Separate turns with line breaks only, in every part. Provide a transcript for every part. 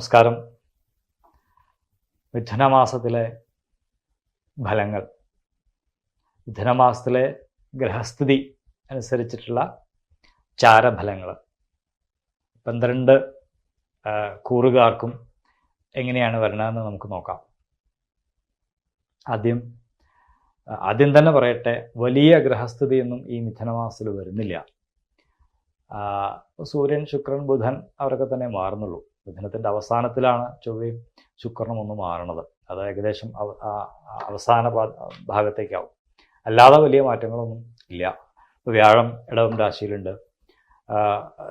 നമസ്കാരം. മിഥുനമാസത്തിലെ ഫലങ്ങൾ. മിഥുനമാസത്തിലെ ഗ്രഹസ്ഥിതി അനുസരിച്ചിട്ടുള്ള ചാരഫലങ്ങൾ. പന്ത്രണ്ട് കൂറുകാർക്കും എങ്ങനെയാണ് വരണതെന്ന് നമുക്ക് നോക്കാം. ആദ്യം ആദ്യം തന്നെ പറയട്ടെ വലിയ ഗ്രഹസ്ഥിതിയൊന്നും ഈ മിഥുനമാസത്തിൽ വരുന്നില്ല. സൂര്യൻ ശുക്രൻ ബുധൻ അവരൊക്കെ തന്നെ മാറുന്നുള്ളൂ. മിഥുനത്തിന്റെ അവസാനത്തിലാണ് ചൊവ്വയും ശുക്രനും ഒന്ന് മാറണത്. അത് ഏകദേശം അവസാന ഭാഗത്തേക്കാവും. അല്ലാതെ വലിയ മാറ്റങ്ങളൊന്നും ഇല്ല. ഇപ്പോൾ വ്യാഴം ഇടവം രാശിയിലുണ്ട്.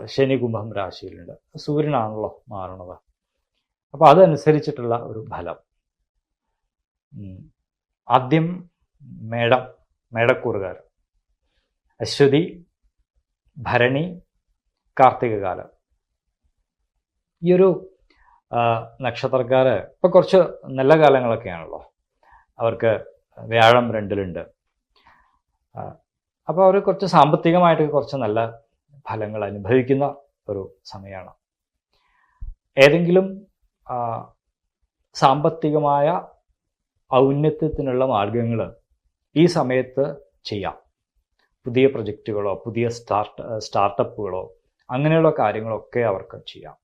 ശനി കുംഭം രാശിയിലുണ്ട്. സൂര്യനാണല്ലോ മാറണത്. അപ്പോൾ അതനുസരിച്ചിട്ടുള്ള ഒരു ഫലം. ആദ്യം മേടം മേടക്കൂറുകാർ അശ്വതി ഭരണി കാർത്തികകാലം. ഈ ഒരു നക്ഷത്രക്കാർ ഇപ്പോൾ ഇപ്പൊ കുറച്ച് നല്ല കാലങ്ങളൊക്കെയാണല്ലോ. അവർക്ക് വ്യാഴം രണ്ടിലുണ്ട്. അപ്പോൾ അപ്പൊ അവർ കുറച്ച് സാമ്പത്തികമായിട്ട് കുറച്ച് നല്ല ഫലങ്ങൾ അനുഭവിക്കുന്ന ഒരു സമയമാണ്. ഏതെങ്കിലും സാമ്പത്തികമായ ഔന്നത്യത്തിനുള്ള മാർഗങ്ങൾ ഈ സമയത്ത് ചെയ്യാം. പുതിയ പ്രൊജക്റ്റുകളോ പുതിയ സ്റ്റാർട്ട് സ്റ്റാർട്ടപ്പുകളോ അങ്ങനെയുള്ള കാര്യങ്ങളൊക്കെ അവർക്ക് ചെയ്യാം.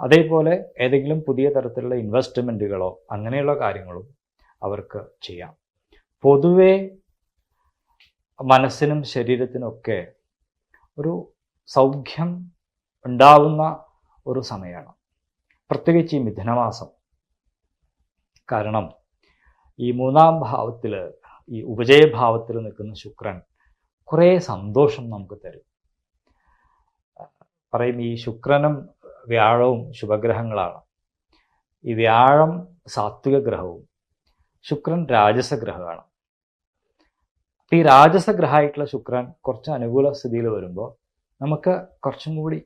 അതേപോലെ ഏതെങ്കിലും പുതിയ തരത്തിലുള്ള ഇൻവെസ്റ്റ്മെന്റുകളോ അങ്ങനെയുള്ള കാര്യങ്ങളും അവർക്ക് ചെയ്യാം. പൊതുവെ മനസ്സിനും ശരീരത്തിനൊക്കെ ഒരു സൗഖ്യം ഉണ്ടാവുന്ന ഒരു സമയമാണ്. പ്രത്യേകിച്ച് ഈ മിഥുനമാസം. കാരണം ഈ മൂന്നാം ഭാവത്തിൽ ഈ ഉപജയഭാവത്തിൽ നിൽക്കുന്ന ശുക്രൻ കുറേ സന്തോഷം നമുക്ക് തരും. പറയും ഈ ശുക്രനും വ്യാഴവും ശുഭഗ്രഹങ്ങളാണ്. ഈ വ്യാഴം സാത്വിക ഗ്രഹവും ശുക്രൻ രാജസ ഗ്രഹമാണ് അപ്പൊ ഈ രാജസ ഗ്രഹമായിട്ടുള്ള ശുക്രൻ കുറച്ച് അനുകൂല സ്ഥിതിയിൽ വരുമ്പോൾ നമുക്ക് കുറച്ചും കൂടി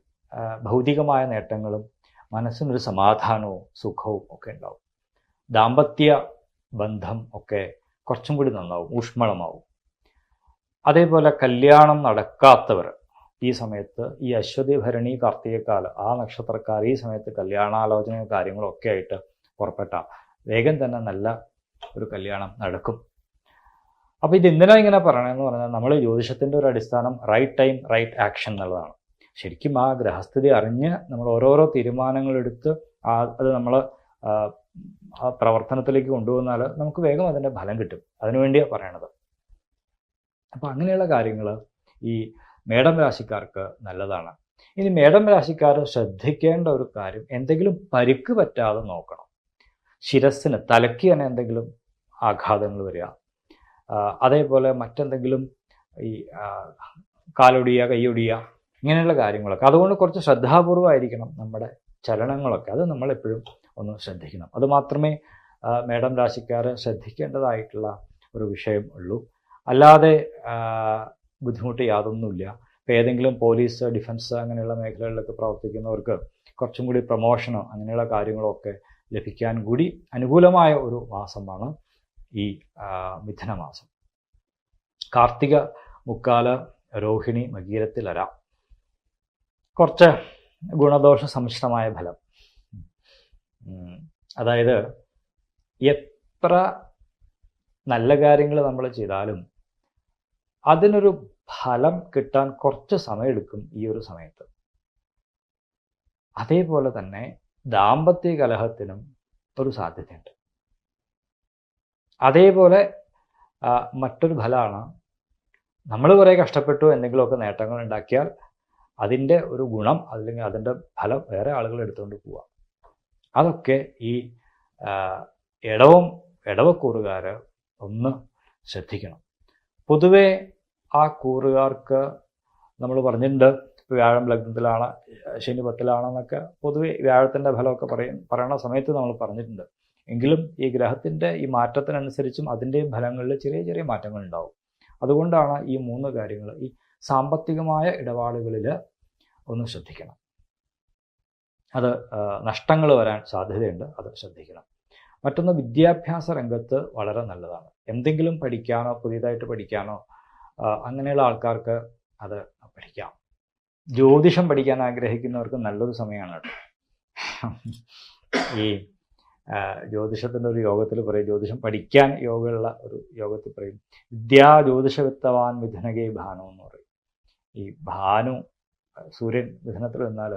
ഭൗതികമായ നേട്ടങ്ങളും മനസ്സിനൊരു സമാധാനവും സുഖവും ഒക്കെ ഉണ്ടാവും. ദാമ്പത്യ ബന്ധം ഒക്കെ കുറച്ചും കൂടി നന്നാവും ഊഷ്മളമാവും. അതേപോലെ കല്യാണം നടക്കാത്തവർ ഈ സമയത്ത് ഈ അശ്വതി ഭരണി കാർത്തികക്കാല ആ നക്ഷത്രക്കാർ ഈ സമയത്ത് കല്യാണാലോചനയും കാര്യങ്ങളും ഒക്കെ ആയിട്ട് പുറപ്പെട്ട വേഗം തന്നെ നല്ല ഒരു കല്യാണം നടക്കും. അപ്പോൾ ഇത് എന്തിനാ ഇങ്ങനെ പറയണമെന്ന് പറഞ്ഞാൽ നമ്മൾ ജ്യോതിഷത്തിന്റെ ഒരു അടിസ്ഥാനം റൈറ്റ് ടൈം റൈറ്റ് ആക്ഷൻ എന്നുള്ളതാണ്. ശരിക്കും ആ ഗ്രഹസ്ഥിതി അറിഞ്ഞ് നമ്മൾ ഓരോരോ തീരുമാനങ്ങൾ എടുത്ത് ആ അത് നമ്മൾ ആ പ്രവർത്തനത്തിലേക്ക് കൊണ്ടുവന്നാൽ നമുക്ക് വേഗം അതിന്റെ ഫലം കിട്ടും. അതിനുവേണ്ടിയാണ് പറയണത്. അപ്പൊ അങ്ങനെയുള്ള കാര്യങ്ങൾ ഈ മേടം രാശിക്കാർക്ക് നല്ലതാണ്. ഇനി മേടം രാശിക്കാർ ശ്രദ്ധിക്കേണ്ട ഒരു കാര്യം എന്തെങ്കിലും പരിക്ക് പറ്റാതെ നോക്കണം. ശിരസ്സിന് തലയ്ക്ക് തന്നെ എന്തെങ്കിലും ആഘാതങ്ങൾ വരിക. അതേപോലെ മറ്റെന്തെങ്കിലും ഈ കാലൊടിയ കൈയൊടിയുക ഇങ്ങനെയുള്ള കാര്യങ്ങളൊക്കെ. അതുകൊണ്ട് കുറച്ച് ശ്രദ്ധാപൂർവമായിരിക്കണം നമ്മുടെ ചലനങ്ങളൊക്കെ. അത് നമ്മൾ എപ്പോഴും ഒന്ന് ശ്രദ്ധിക്കണം. അത് മാത്രമേ മേടം രാശിക്കാർ ശ്രദ്ധിക്കേണ്ടതായിട്ടുള്ള ഒരു വിഷയം ഉള്ളൂ. അല്ലാതെ ബുദ്ധിമുട്ട് യാതൊന്നുമില്ല. ഇപ്പോൾ ഏതെങ്കിലും പോലീസ് ഡിഫൻസ് അങ്ങനെയുള്ള മേഖലകളിലൊക്കെ പ്രവർത്തിക്കുന്നവർക്ക് കുറച്ചും കൂടി പ്രൊമോഷനോ അങ്ങനെയുള്ള കാര്യങ്ങളൊക്കെ ലഭിക്കാൻ കൂടി അനുകൂലമായ ഒരു മാസമാണ് ഈ മിഥുനമാസം. കാർത്തിക മുക്കാല രോഹിണി മകീരത്തിലര കുറച്ച് ഗുണദോഷ സമ്മിശ്രമായ ഫലം. അതായത് എത്ര നല്ല കാര്യങ്ങൾ നമ്മൾ ചെയ്താലും അതിനൊരു ഫലം കിട്ടാൻ കുറച്ച് സമയമെടുക്കും ഈ ഒരു സമയത്ത്. അതേപോലെ തന്നെ ദാമ്പത്യ കലഹത്തിനും ഒരു സാധ്യതയുണ്ട്. അതേപോലെ മറ്റൊരു ഫലമാണ് നമ്മൾ കുറേ കഷ്ടപ്പെട്ടു എന്തെങ്കിലുമൊക്കെ നേട്ടങ്ങൾ ഉണ്ടാക്കിയാൽ അതിന്റെ ഒരു ഗുണം അല്ലെങ്കിൽ അതിന്റെ ഫലം വേറെ ആളുകൾ എടുത്തുകൊണ്ട് പോവുക. അതൊക്കെ ഈ ഇടവും ഇടവക്കൂറുകാർ ഒന്ന് ശ്രദ്ധിക്കണം. പൊതുവെ ആ കൂറുകാർക്ക് നമ്മൾ പറഞ്ഞിട്ടുണ്ട് വ്യാഴം ലഗ്നത്തിലാണ് ശനി പത്തിലാണെന്നൊക്കെ പൊതുവെ വ്യാഴത്തിന്റെ ഫലമൊക്കെ പറയും പറയണ സമയത്ത് നമ്മൾ പറഞ്ഞിട്ടുണ്ട്. എങ്കിലും ഈ ഗ്രഹത്തിന്റെ ഈ മാറ്റത്തിനനുസരിച്ചും അതിന്റെയും ഫലങ്ങളിൽ ചെറിയ ചെറിയ മാറ്റങ്ങൾ ഉണ്ടാവും. അതുകൊണ്ടാണ് ഈ മൂന്ന് കാര്യങ്ങൾ ഈ സാമ്പത്തികമായ ഇടപാടുകളിൽ ഒന്ന് ശ്രദ്ധിക്കണം. അത് നഷ്ടങ്ങൾ വരാൻ സാധ്യതയുണ്ട് അത് ശ്രദ്ധിക്കണം. മറ്റൊന്ന് വിദ്യാഭ്യാസ രംഗത്ത് വളരെ നല്ലതാണ്. എന്തെങ്കിലും പഠിക്കാനോ പുതിയതായിട്ട് പഠിക്കാനോ അങ്ങനെയുള്ള ആൾക്കാർക്ക് അത് പഠിക്കാം. ജ്യോതിഷം പഠിക്കാൻ ആഗ്രഹിക്കുന്നവർക്ക് നല്ലൊരു സമയമാണ് കേട്ടോ ഈ ജ്യോതിഷത്തിന്റെ ഒരു യോഗത്തിൽ പറയും ജ്യോതിഷം പഠിക്കാൻ യോഗമുള്ള ഒരു യോഗത്തിൽ പറയും വിദ്യാ ജ്യോതിഷവിത്തവാൻ മിഥുനകേ ഭാനു എന്ന് പറയും. ഈ ഭാനു സൂര്യൻ മിഥുനത്തിൽ നിന്നാൽ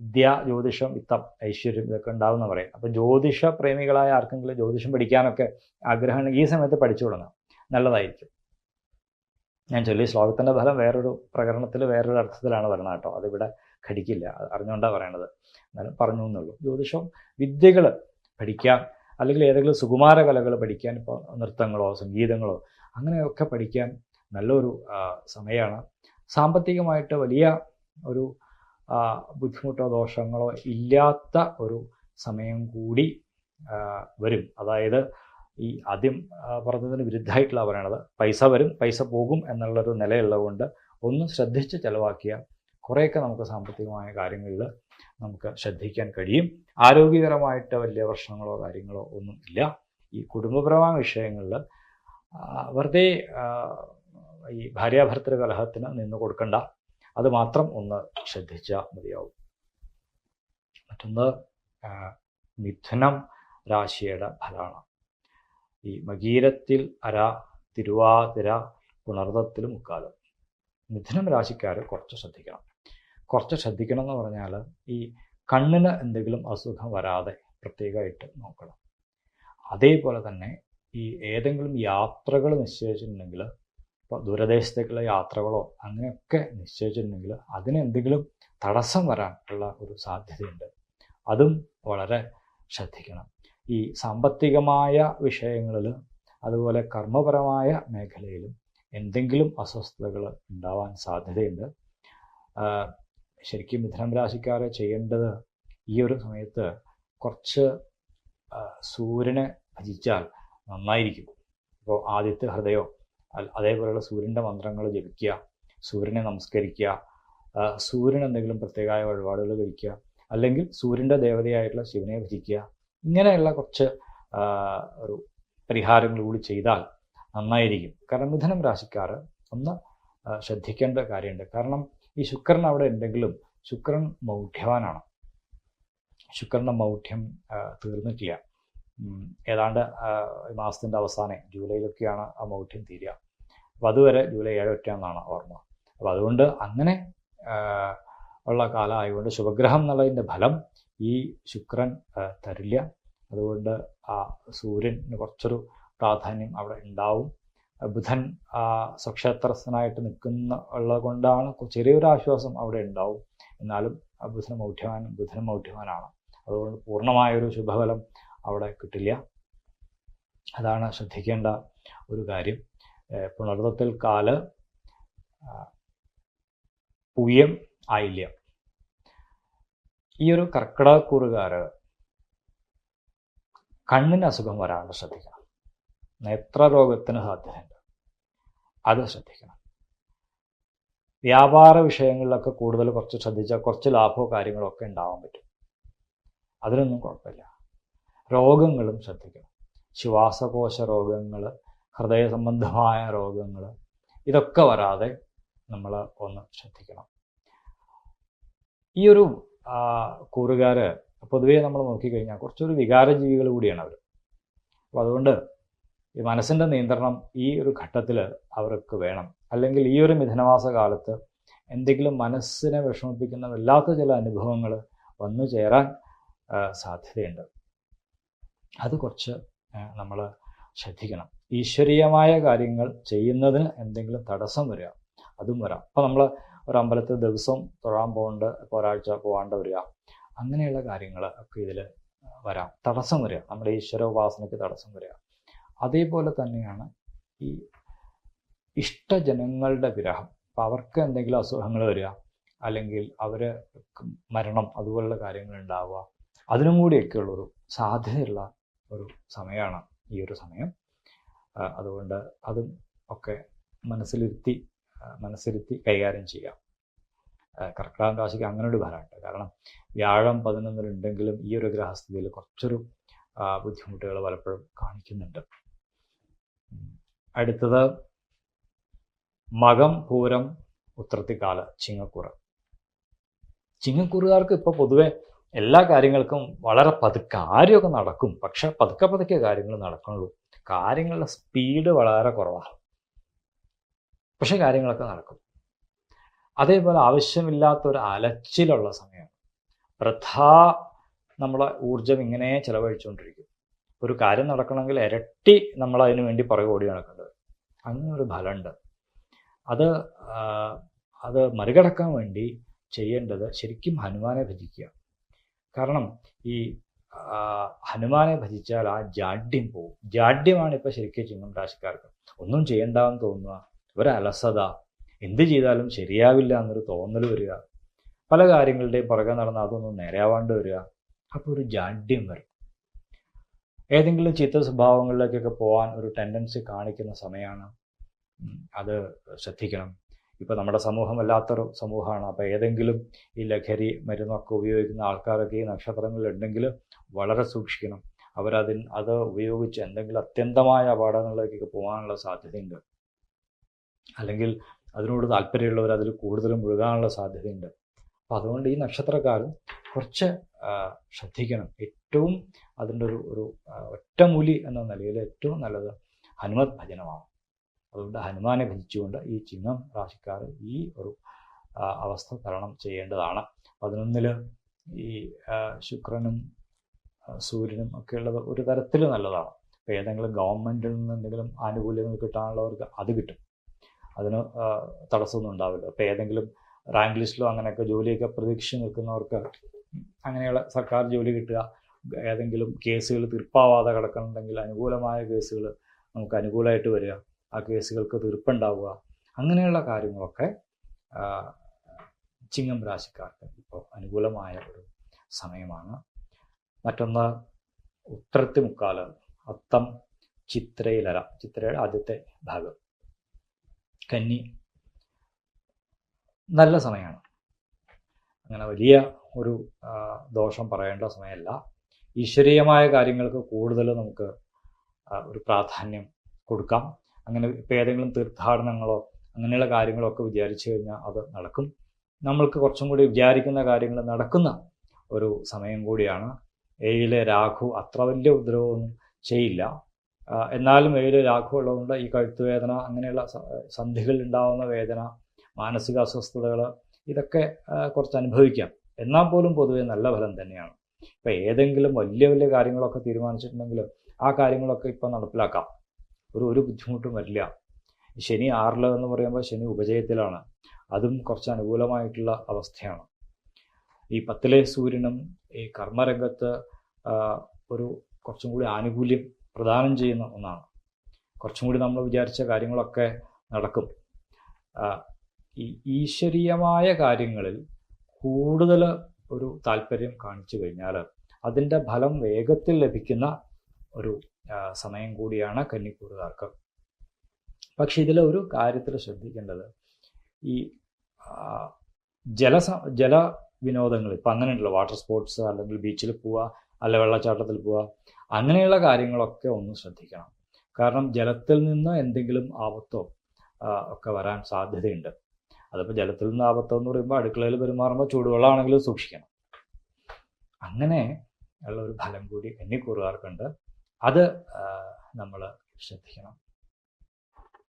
വിദ്യ ജ്യോതിഷം വിത്തം ഐശ്വര്യം ഇതൊക്കെ ഉണ്ടാവുന്ന പറയും. അപ്പം ജ്യോതിഷ പ്രേമികളായ ആർക്കെങ്കിലും ജ്യോതിഷം പഠിക്കാനൊക്കെ ആഗ്രഹമാണ് ഈ സമയത്ത് പഠിച്ചു തുടങ്ങാം നല്ലതായിരിക്കും. ഞാൻ ചൊല്ലി ശ്ലോകത്തിന്റെ ഫലം വേറൊരു പ്രകരണത്തിൽ വേറൊരു അർത്ഥത്തിലാണ് വരണം കേട്ടോ. അതിവിടെ ഘടിക്കില്ല അറിഞ്ഞുകൊണ്ടാണ് പറയണത്. എന്നാലും പറഞ്ഞു എന്നുള്ളൂ. ജ്യോതിഷം വിദ്യകൾ പഠിക്കാം. അല്ലെങ്കിൽ ഏതെങ്കിലും സുകുമാര കലകൾ പഠിക്കാൻ ഇപ്പോൾ നൃത്തങ്ങളോ സംഗീതങ്ങളോ അങ്ങനെയൊക്കെ പഠിക്കാൻ നല്ലൊരു സമയമാണ്. സാമ്പത്തികമായിട്ട് വലിയ ഒരു ബുദ്ധിമുട്ടോ ദോഷങ്ങളോ ഇല്ലാത്ത ഒരു സമയം കൂടി വരും. അതായത് ഈ ആദ്യം പറഞ്ഞതിന് വിരുദ്ധമായിട്ടുള്ള പറയണത് പൈസ വരും പൈസ പോകും എന്നുള്ളൊരു നിലയുള്ളതുകൊണ്ട് ഒന്നും ശ്രദ്ധിച്ച് ചിലവാക്കിയ കുറേയൊക്കെ നമുക്ക് സാമ്പത്തികമായ കാര്യങ്ങളിൽ നമുക്ക് ശ്രദ്ധിക്കാൻ കഴിയും. ആരോഗ്യകരമായിട്ട് വലിയ പ്രശ്നങ്ങളോ കാര്യങ്ങളോ ഒന്നും ഇല്ല. ഈ കുടുംബപരമായ വിഷയങ്ങളിൽ വെറുതെ ഈ ഭാര്യാഭർത്തൃ കലഹത്തിന് നിന്ന് കൊടുക്കണ്ട. അത് മാത്രം ഒന്ന് ശ്രദ്ധിച്ചാൽ മതിയാവും. മറ്റൊന്ന് മിഥുനം രാശിയുടെ ഫലമാണ്. ഈ മകീരത്തിൽ അര തിരുവാതിര പുണർദത്തിൽ മുക്കാലും. മിഥുനം രാശിക്കാർ കുറച്ച് ശ്രദ്ധിക്കണം. കുറച്ച് ശ്രദ്ധിക്കണം എന്ന് പറഞ്ഞാൽ ഈ കണ്ണിന് എന്തെങ്കിലും അസുഖം വരാതെ പ്രത്യേകമായിട്ട് നോക്കണം. അതേപോലെ തന്നെ ഈ ഏതെങ്കിലും യാത്രകൾ നിശ്ചയിച്ചിട്ടുണ്ടെങ്കിൽ ഇപ്പോൾ ദൂരദേശത്തേക്കുള്ള യാത്രകളോ അങ്ങനെയൊക്കെ നിശ്ചയിച്ചിട്ടുണ്ടെങ്കിൽ അതിന് എന്തെങ്കിലും തടസ്സം വരാനുള്ള ഒരു സാധ്യതയുണ്ട്. അതും വളരെ ശ്രദ്ധിക്കണം. ഈ സാമ്പത്തികമായ വിഷയങ്ങളിൽ അതുപോലെ കർമ്മപരമായ മേഖലയിലും എന്തെങ്കിലും അസ്വസ്ഥതകൾ ഉണ്ടാവാൻ സാധ്യതയുണ്ട്. ശരിക്കും മിഥുനം രാശിക്കാരെ ചെയ്യേണ്ടത് ഈ ഒരു സമയത്ത് കുറച്ച് സൂര്യനെ ഭജിച്ചാൽ നന്നായിരിക്കും. ഇപ്പോൾ ആദ്യത്തെ ഹൃദയോ അതേപോലെയുള്ള സൂര്യന്റെ മന്ത്രങ്ങൾ ജപിക്കുക സൂര്യനെ നമസ്കരിക്കുക സൂര്യൻ എന്തെങ്കിലും പ്രത്യേകമായ വഴിപാടുകൾ കഴിക്കുക അല്ലെങ്കിൽ സൂര്യന്റെ ദേവതയായിട്ടുള്ള ശിവനെ ഭജിക്കുക ഇങ്ങനെയുള്ള കുറച്ച് ഒരു പരിഹാരങ്ങൾ കൂടി ചെയ്താൽ നന്നായിരിക്കും. കാരണം മിഥുനം രാശിക്കാർ ഒന്ന് ശ്രദ്ധിക്കേണ്ട കാര്യമുണ്ട്. കാരണം ഈ ശുക്രൻ അവിടെ ഉണ്ടെങ്കിലും ശുക്രൻ മൗഢ്യവാനാണ്. ശുക്രന്റെ മൗഢ്യം തീർന്നിട്ടില്ല. ഏതാണ്ട് ഈ മാസത്തിന്റെ അവസാനം ജൂലൈയിലൊക്കെയാണ് ആ മൗഢ്യം തീരുക. അപ്പോൾ അതുവരെ ജൂലൈ ഏഴ് ഒറ്റയെന്നാണ് ഓർമ്മ. അപ്പോൾ അതുകൊണ്ട് അങ്ങനെ ഉള്ള കാലമായതുകൊണ്ട് ശുഭഗ്രഹം എന്നുള്ളതിന്റെ ഫലം ഈ ശുക്രൻ തരില്ല. അതുകൊണ്ട് ആ സൂര്യന് കുറച്ചൊരു പ്രാധാന്യം അവിടെ ഉണ്ടാവും. ബുധൻ സ്വക്ഷേത്രസ്ഥനായിട്ട് നിൽക്കുന്ന ഉള്ളത് കൊണ്ടാണ് ചെറിയൊരു ആശ്വാസം അവിടെ ഉണ്ടാവും. എന്നാലും ആ ബുധൻ മൗഢ്യവാൻ ബുധൻ മൗഢ്യവാനാണ് അതുകൊണ്ട് പൂർണമായൊരു ശുഭഫലം അവിടെ കിട്ടില്ല. അതാണ് ശ്രദ്ധിക്കേണ്ട ഒരു കാര്യം. പുണർത്തത്തിൽ കാൽ പൂയം ആയില്യം. ഈ ഒരു കർക്കിടകക്കൂറുകാര് കണ്ണിന് അസുഖം വരാണ്ട് ശ്രദ്ധിക്കണം. നേത്രരോഗത്തിന് സാധ്യതയുണ്ട്. അത് ശ്രദ്ധിക്കണം. വ്യാപാര വിഷയങ്ങളിലൊക്കെ കൂടുതൽ കുറച്ച് ശ്രദ്ധിച്ചാൽ കുറച്ച് ലാഭമോ കാര്യങ്ങളോ ഒക്കെ ഉണ്ടാവാൻ പറ്റും. അതിനൊന്നും കുഴപ്പമില്ല. രോഗങ്ങളും ശ്രദ്ധിക്കണം. ശ്വാസകോശ രോഗങ്ങൾ ഹൃദയ സംബന്ധമായ രോഗങ്ങൾ ഇതൊക്കെ വരാതെ നമ്മൾ ഒന്ന് ശ്രദ്ധിക്കണം. ഈ ഒരു കൂറുകാർ പൊതുവേ നമ്മൾ നോക്കിക്കഴിഞ്ഞാൽ കുറച്ചൊരു വികാരജീവികൾ കൂടിയാണ് അവർ. അപ്പോൾ അതുകൊണ്ട് ഈ മനസ്സിന്റെ നിയന്ത്രണം ഈ ഒരു ഘട്ടത്തിൽ അവർക്ക് വേണം. അല്ലെങ്കിൽ ഈ ഒരു മിഥുനമാസ കാലത്ത് എന്തെങ്കിലും മനസ്സിനെ വിഷമിപ്പിക്കുന്ന വല്ലാത്ത ചില അനുഭവങ്ങൾ വന്നു ചേരാൻ സാധ്യതയുണ്ട്. അത് കുറച്ച് നമ്മൾ ശ്രദ്ധിക്കണം. ഈശ്വരീയമായ കാര്യങ്ങൾ ചെയ്യുന്നതിന് എന്തെങ്കിലും തടസ്സം വരിക അതും വരാം. അപ്പോൾ നമ്മൾ ഒരു അമ്പലത്തിൽ ദിവസം തൊഴാൻ പോകേണ്ട ഇപ്പോൾ ഒരാഴ്ച പോകാണ്ട് വരിക. അങ്ങനെയുള്ള കാര്യങ്ങൾ ഒക്കെ ഇതിൽ വരാം. തടസ്സം വരിക. നമ്മുടെ ഈശ്വര ഉപാസനയ്ക്ക് തടസ്സം വരിക. അതേപോലെ തന്നെയാണ് ഈ ഇഷ്ടജനങ്ങളുടെ വിരഹം. അപ്പം അവർക്ക് എന്തെങ്കിലും അസുഖങ്ങൾ വരിക അല്ലെങ്കിൽ അവർ മരണം അതുപോലുള്ള കാര്യങ്ങൾ ഉണ്ടാവുക അതിനും കൂടിയൊക്കെയുള്ളൊരു സാധ്യതയുള്ള ഒരു സമയമാണ് ഈ ഒരു സമയം. അതുകൊണ്ട് അതും ഒക്കെ മനസ്സിലിരുത്തി മനസ്സിരുത്തി കൈകാര്യം ചെയ്യാം. കർക്കിടകം രാശിക്ക് അങ്ങനെ ഒരു ഫലമുണ്ട് കാരണം വ്യാഴം പതിനൊന്നിലുണ്ടെങ്കിലും ഈ ഒരു ഗ്രഹസ്ഥിതിയിൽ കുറച്ചൊരു ബുദ്ധിമുട്ടുകൾ പലപ്പോഴും കാണിക്കുന്നുണ്ട്. അടുത്തത് മകം പൂരം ഉത്രത്തിക്കാല ചിങ്ങക്കൂറ്. ചിങ്ങക്കൂറുകാർക്ക് ഇപ്പോൾ പൊതുവെ എല്ലാ കാര്യങ്ങൾക്കും വളരെ പതുക്കെ കാര്യമൊക്കെ നടക്കും. പക്ഷെ പതുക്കെ പതുക്കെ കാര്യങ്ങൾ നടക്കുള്ളൂ കാര്യങ്ങളുടെ സ്പീഡ് വളരെ കുറവാണ്. പക്ഷെ കാര്യങ്ങളൊക്കെ നടക്കും. അതേപോലെ ആവശ്യമില്ലാത്ത ഒരു അലച്ചിലുള്ള സമയമാണ് വൃഥാ നമ്മളെ ഊർജം ഇങ്ങനെ ചെലവഴിച്ചുകൊണ്ടിരിക്കും. ഒരു കാര്യം നടക്കണമെങ്കിൽ ഇരട്ടി നമ്മൾ അതിനു വേണ്ടി പുറകെ ഓടി നടക്കേണ്ടത് അങ്ങനെ ഒരു ഫലമുണ്ട്. അത് അത് മറികടക്കാൻ വേണ്ടി ചെയ്യേണ്ടത് ശരിക്കും ഹനുമാനെ ഭജിക്കുക. കാരണം ഈ ഹനുമാനെ ഭജിച്ചാൽ ആ ജാഡ്യം പോവും. ജാഡ്യമാണ് ഇപ്പൊ ശരിക്കും ചിങ്ങം രാശിക്കാർക്ക്. ഒന്നും ചെയ്യണ്ടാന്ന് തോന്നുക. ഒരു അലസത എന്ത് ചെയ്താലും ശരിയാവില്ല എന്നൊരു തോന്നൽ വരിക. പല കാര്യങ്ങളുടെയും പുറകെ നടന്ന് അതൊന്നും നേരെയാവാണ്ട് വരിക. അപ്പോൾ ഒരു ജാഡ്യം വരും. ഏതെങ്കിലും ചിത്ത സ്വഭാവങ്ങളിലേക്കൊക്കെ പോകാൻ ഒരു ടെൻഡൻസി കാണിക്കുന്ന സമയമാണ് അത് ശ്രദ്ധിക്കണം. ഇപ്പൊ നമ്മുടെ സമൂഹം അല്ലാത്തൊരു സമൂഹമാണ്. അപ്പോൾ ഏതെങ്കിലും ഈ ലഹരി മരുന്നൊക്കെ ഉപയോഗിക്കുന്ന ആൾക്കാരൊക്കെ ഈ നക്ഷത്രങ്ങളിൽ ഉണ്ടെങ്കിൽ വളരെ സൂക്ഷിക്കണം. അവരതിൽ അത് ഉപയോഗിച്ച് എന്തെങ്കിലും അത്യന്തമായ അപകടങ്ങളിലേക്കൊക്കെ പോകാനുള്ള സാധ്യതയുണ്ട്. അല്ലെങ്കിൽ അതിനോട് താല്പര്യമുള്ളവർ അതിൽ കൂടുതലും മുഴുകാനുള്ള സാധ്യതയുണ്ട്. അപ്പം അതുകൊണ്ട് ഈ നക്ഷത്രക്കാരും കുറച്ച് ശ്രദ്ധിക്കണം. ഏറ്റവും അതിന്റെ ഒരു ഒരു ഒറ്റമൂലി എന്ന നിലയിൽ ഏറ്റവും നല്ലത് ഹനുമത് ഭജനമാണ്. അതുകൊണ്ട് ഹനുമാനെ ഭജിച്ചുകൊണ്ട് ഈ ചിഹ്നം രാശിക്കാർ ഈ ഒരു അവസ്ഥ തരണം ചെയ്യേണ്ടതാണ്. പതിനൊന്നിൽ ഈ ശുക്രനും സൂര്യനും ഒക്കെ ഉള്ളത് ഒരു തരത്തിൽ നല്ലതാണ്. ഏതെങ്കിലും ഗവൺമെന്റിൽ നിന്ന് എന്തെങ്കിലും ആനുകൂല്യങ്ങൾ കിട്ടാനുള്ളവർക്ക് അത് കിട്ടും. അതിന് തടസ്സമൊന്നും ഉണ്ടാവില്ല. ഇപ്പം ഏതെങ്കിലും റാങ്ക് ലിസ്റ്റിലോ അങ്ങനെയൊക്കെ ജോലിയൊക്കെ പ്രതീക്ഷിച്ച് നിൽക്കുന്നവർക്ക് അങ്ങനെയുള്ള സർക്കാർ ജോലി കിട്ടുക ഏതെങ്കിലും കേസുകൾ തീർപ്പാവാതെ കിടക്കുന്നുണ്ടെങ്കിൽ അനുകൂലമായ കേസുകൾ നമുക്ക് അനുകൂലമായിട്ട് വരിക ആ കേസുകൾക്ക് തീർപ്പുണ്ടാവുക അങ്ങനെയുള്ള കാര്യങ്ങളൊക്കെ ചിങ്ങം രാശിക്കാർക്ക് ഇപ്പോൾ അനുകൂലമായ ഒരു സമയമാണ്. മറ്റൊന്ന് ഉത്രത്തി മുക്കാൽ അത്തം ചിത്രയിലര ചിത്രയുടെ ആദ്യത്തെ ഭാഗം. കന്നി. നല്ല സമയമാണ്. അങ്ങനെ വലിയ ഒരു ദോഷം പറയേണ്ട സമയമല്ല. ഈശ്വരീയമായ കാര്യങ്ങൾക്ക് കൂടുതൽ നമുക്ക് ഒരു പ്രാധാന്യം കൊടുക്കാം. അങ്ങനെ ഇപ്പം ഏതെങ്കിലും തീർത്ഥാടനങ്ങളോ അങ്ങനെയുള്ള കാര്യങ്ങളൊക്കെ വിചാരിച്ചു കഴിഞ്ഞാൽ അത് നടക്കും. നമ്മൾക്ക് കുറച്ചും കൂടി വിചാരിക്കുന്ന കാര്യങ്ങൾ നടക്കുന്ന ഒരു സമയം കൂടിയാണ്. ഏഴിലെ രാഹു അത്ര വലിയ ഉപദ്രവമൊന്നും ചെയ്യില്ല. എന്നാലും ഏഴിലെ രാഹു ഉള്ളതുകൊണ്ട് ഈ കഴുത്തുവേദന അങ്ങനെയുള്ള സന്ധികളിൽ ഉണ്ടാകുന്ന വേദന മാനസിക അസ്വസ്ഥതകൾ ഇതൊക്കെ കുറച്ച് അനുഭവിക്കാം. എന്നാൽ പോലും പൊതുവെ നല്ല ഫലം തന്നെയാണ്. ഇപ്പം ഏതെങ്കിലും വലിയ വലിയ കാര്യങ്ങളൊക്കെ തീരുമാനിച്ചിട്ടുണ്ടെങ്കിൽ ആ കാര്യങ്ങളൊക്കെ ഇപ്പം നടപ്പിലാക്കാം. ഒരു ഒരു ബുദ്ധിമുട്ടും വരില്ല. ശനി ആറിൽ എന്ന് പറയുമ്പോൾ ശനി ഉപജയത്തിലാണ്. അതും കുറച്ച് അനുകൂലമായിട്ടുള്ള അവസ്ഥയാണ്. ഈ പത്തിലെ സൂര്യനും ഈ കർമ്മരംഗത്ത് ഒരു കുറച്ചും കൂടി ആനുകൂല്യം പ്രദാനം ചെയ്യുന്ന ഒന്നാണ്. കുറച്ചും കൂടി നമ്മൾ വിചാരിച്ച കാര്യങ്ങളൊക്കെ നടക്കും. ഈ ഈശ്വരീയമായ കാര്യങ്ങളിൽ കൂടുതൽ ഒരു താല്പര്യം കാണിച്ചു കഴിഞ്ഞാൽ അതിന്റെ ഫലം വേഗത്തിൽ ലഭിക്കുന്ന ഒരു സമയം കൂടിയാണ് കന്നിക്കൂറുകാർക്ക്. പക്ഷെ ഇതിൽ ഒരു കാര്യത്തിൽ ശ്രദ്ധിക്കേണ്ടത്. ഈ ജല ജലസ ജല വിനോദങ്ങൾ ഇപ്പം അങ്ങനെയുണ്ടല്ലോ വാട്ടർ സ്പോർട്സ് അല്ലെങ്കിൽ ബീച്ചിൽ പോവുക അല്ല വെള്ളച്ചാട്ടത്തിൽ പോവുക അങ്ങനെയുള്ള കാര്യങ്ങളൊക്കെ ഒന്ന് ശ്രദ്ധിക്കണം. കാരണം ജലത്തിൽ നിന്ന് എന്തെങ്കിലും ആപത്തോ ഒക്കെ വരാൻ സാധ്യതയുണ്ട്. അതിപ്പോൾ ജലത്തിൽ നിന്ന് ആപത്തോ എന്ന് പറയുമ്പോൾ അടുക്കളയിൽ പെരുമാറുമ്പോൾ ചൂടുവെള്ളമാണെങ്കിലും സൂക്ഷിക്കണം. അങ്ങനെ ഉള്ള ഒരു ഫലം കൂടി എണ്ണിക്കൂറുകാർക്കുണ്ട് അത് നമ്മൾ ശ്രദ്ധിക്കണം.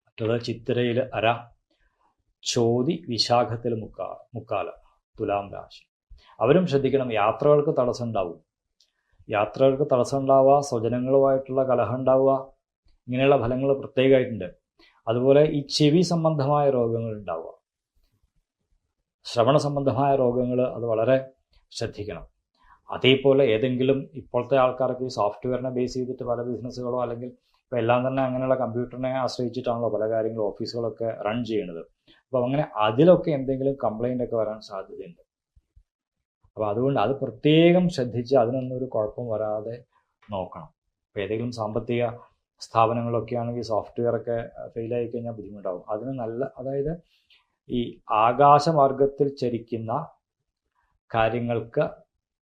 മറ്റത് ചിത്തിരയിൽ അര ചോതി വിശാഖത്തിൽ മുക്കാ മുക്കാൽ തുലാം രാശി. അവരും ശ്രദ്ധിക്കണം യാത്രകൾക്ക് തടസ്സം ഉണ്ടാവും യാത്രകൾക്ക് തടസ്സം ഉണ്ടാവുക സ്വജനങ്ങളുമായിട്ടുള്ള കലഹം ഉണ്ടാവുക ഇങ്ങനെയുള്ള ഫലങ്ങൾ പ്രത്യേകമായിട്ടുണ്ട്. അതുപോലെ ഈ ചെവി സംബന്ധമായ രോഗങ്ങൾ ഉണ്ടാവുക. ശ്രവണ സംബന്ധമായ രോഗങ്ങൾ അത് വളരെ ശ്രദ്ധിക്കണം. അതേപോലെ ഏതെങ്കിലും ഇപ്പോഴത്തെ ആൾക്കാർക്ക് ഈ സോഫ്റ്റ്വെയറിനെ ബേസ് ചെയ്തിട്ട് പല ബിസിനസ്സുകളോ അല്ലെങ്കിൽ ഇപ്പോൾ എല്ലാം തന്നെ അങ്ങനെയുള്ള കമ്പ്യൂട്ടറിനെ ആശ്രയിച്ചിട്ടാണല്ലോ പല കാര്യങ്ങളും ഓഫീസുകളൊക്കെ റൺ ചെയ്യുന്നത്. അപ്പോൾ അങ്ങനെ അതിലൊക്കെ എന്തെങ്കിലും കംപ്ലൈന്റ് ഒക്കെ വരാൻ സാധ്യതയുണ്ട്. അപ്പോൾ അതുകൊണ്ട് അത് പ്രത്യേകം ശ്രദ്ധിച്ച് അതിനൊന്നും ഒരു കുഴപ്പം വരാതെ നോക്കണം. ഇപ്പോൾ ഏതെങ്കിലും സാമ്പത്തിക സ്ഥാപനങ്ങളൊക്കെ ആണെങ്കിൽ സോഫ്റ്റ്വെയർ ഒക്കെ ഫെയിലായി കഴിഞ്ഞാൽ ബുദ്ധിമുട്ടാവും. അതിന് നല്ല അതായത് ഈ ആകാശമാർഗത്തിൽ ചരിക്കുന്ന കാര്യങ്ങൾക്ക്